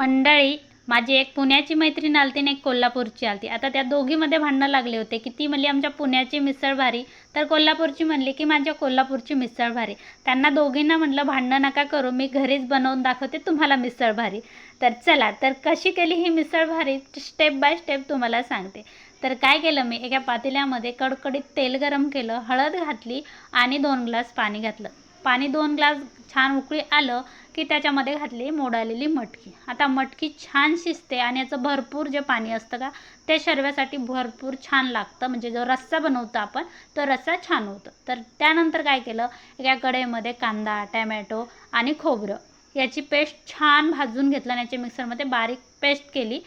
मंडळी माझी एक पुण्याची मैत्रीण आलती आणि एक कोल्हापूरची आलती. आता त्या दोघीमध्ये भांडणं लागले होते की ती म्हणली आमच्या पुण्याची मिसळ भारी. तर कोल्हापूरची म्हणली की माझ्या कोल्हापूरची मिसळ भारी. त्यांना दोघींना म्हटलं भांडणं नका करू मी घरीच बनवून दाखवते तुम्हाला मिसळ भारी. तर चला तर कशी केली ही मिसळ भारी? स्टेप बाय स्टेप तुम्हाला सांगते. तर काय केलं मी एका पातेल्यामध्ये कडकडीत तेल गरम केलं हळद घातली आणि दोन ग्लास पाणी घातलं. पाणी दोन ग्लास छान उकळी आलं की त्याच्यामध्ये घातली मोडालेली मटकी. आता मटकी छान शिजते आणि याचं भरपूर जे पाणी असतं का ते शर्व्यासाठी भरपूर छान लागतं. म्हणजे जो रस्सा बनवतो आपण तो रस्सा छान होतो. तर त्यानंतर काय केलं एका कढईमध्ये कांदा टॅमॅटो आणि खोबरं याची पेस्ट छान भाजून घेतलं आणि याची मिक्सरमध्ये बारीक पेस्ट केली.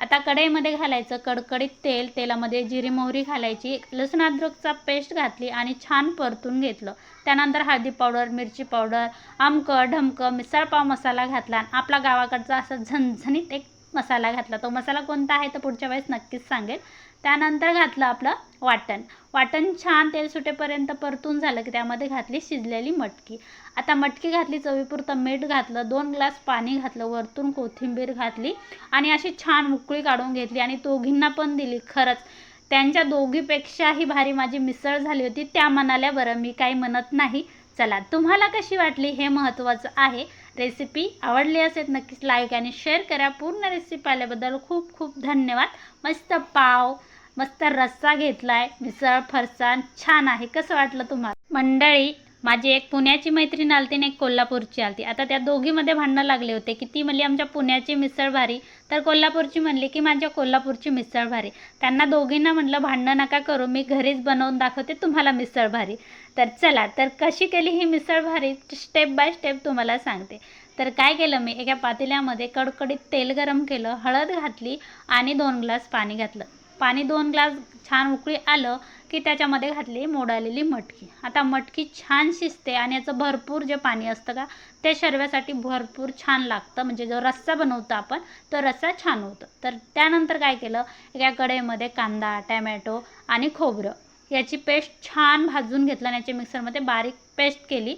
आता कढईमध्ये घालायचं कडकडीत तेल तेलामध्ये जिरी मोहरी घालायची लसूण अद्रकचा पेस्ट घातली आणि छान परतून घेतलं. त्यानंतर हळदी पावडर मिरची पावडर आमकं ढमकं मिसळपाव मसाला घातला आणि आपला गावाकडचा असा झणझणीत एक मसाला घातला. तो मसाला कोणता आहे तर पुढच्या वेळेस नक्कीच सांगेल त्यानंतर घातलं आपलं वाटण. वाटण छान तेल सुटेपर्यंत परतून झालं की त्यामध्ये घातली शिजलेली मटकी. आता मटकी घातली चवीपुरतं मीठ घातलं दोन ग्लास पाणी घातलं वरतून कोथिंबीर घातली आणि अशी छान उकळी काढून घेतली आणि दोघींना पण दिली. खरंच त्यांच्या दोघीपेक्षाही भारी माझी मिसळ झाली होती. त्या म्हणाल्या बरं मी काही म्हणत नाही. चला तुम्हाला कशी वाटली हे महत्त्वाचं आहे. रेसिपी आवडली असेल नक्कीच लाईक आणि शेअर करा. पूर्ण रेसिपी आल्याबद्दल खूप खूप धन्यवाद. मस्त पाव मस्त रस्सा घेतलाय मिसळ फरसाण छान आहे. कसं वाटलं तुम्हाला? मंडळी माझी एक पुण्याची मैत्रीण आलती आणि एक कोल्हापूरची आलती. आता त्या दोघीमध्ये भांडणं लागले होते की ती म्हणली आमच्या पुण्याची मिसळ भारी. तर कोल्हापूरची म्हणली की माझ्या कोल्हापूरची मिसळ भारी. त्यांना दोघींना म्हटलं भांडणं नका करू मी घरीच बनवून दाखवते तुम्हाला मिसळ भारी. तर चला तर कशी केली ही मिसळ भारी? स्टेप बाय स्टेप तुम्हाला सांगते. तर काय केलं मी एका पातेल्यामध्ये कडकडीत तेल गरम केलं हळद घातली आणि दोन ग्लास पाणी घातलं. पाणी दोन ग्लास छान उकळी आलं की त्याच्यामध्ये घातली मोडालेली मटकी. आता मटकी छान शिजते आणि याचं भरपूर जे पाणी असतं का ते शर्व्यासाठी भरपूर छान लागतं. म्हणजे जो रस्सा बनवतो आपण तो रस्सा छान होतो. तर त्यानंतर काय केलं एका कढईमध्ये कांदा टॅमॅटो आणि खोबरं याची पेस्ट छान भाजून घेतलं आणि याची मिक्सरमध्ये बारीक पेस्ट केली.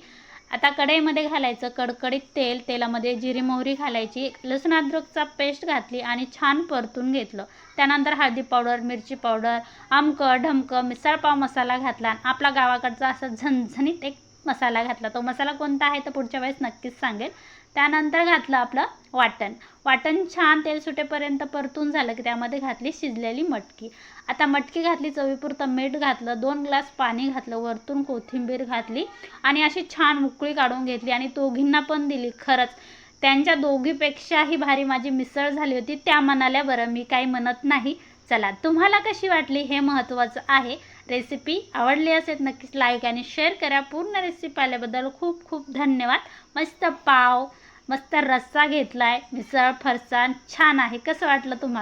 आता कढईमध्ये घालायचं कडकडीत तेल तेलामध्ये जिरी मोहरी घालायची लसूण अद्रकचा पेस्ट घातली आणि छान परतून घेतलं. त्यानंतर हळदी पावडर मिरची पावडर आमकं ढमकं मिसळपाव मसाला घातला आणि आपला गावाकडचा असा झणझणीत एक मसाला घातला. तो मसाला कोणता आहे तर पुढच्या वेळेस नक्कीच सांगेल. त्यानंतर घातलं आपलं वाटण. वाटण छान तेल सुटेपर्यंत परतून झालं की त्यामध्ये घातली शिजलेली मटकी. आता मटकी घातली चवीपुरतं मीठ घातलं दोन ग्लास पाणी घातलं वरतून कोथिंबीर घातली आणि अशी छान उकळी काढून घेतली आणि दोघींना पण दिली. खरंच त्यांच्या दोघीपेक्षाही भारी माझी मिसळ झाली होती. त्या म्हणाल्या बरं मी काही म्हणत नाही. चला तुम्हाला कशी वाटली? हे महत्त्वाचं आहे. रेसिपी आवडली असेल नक्कीच लाईक आणि शेअर करा. पूर्ण रेसिपी आल्याबद्दल खूप खूप धन्यवाद. मस्त पाव मस्त रस्सा घेतलाय मिसळ फरसाण छान आहे. कसं वाटलं तुम्हाला?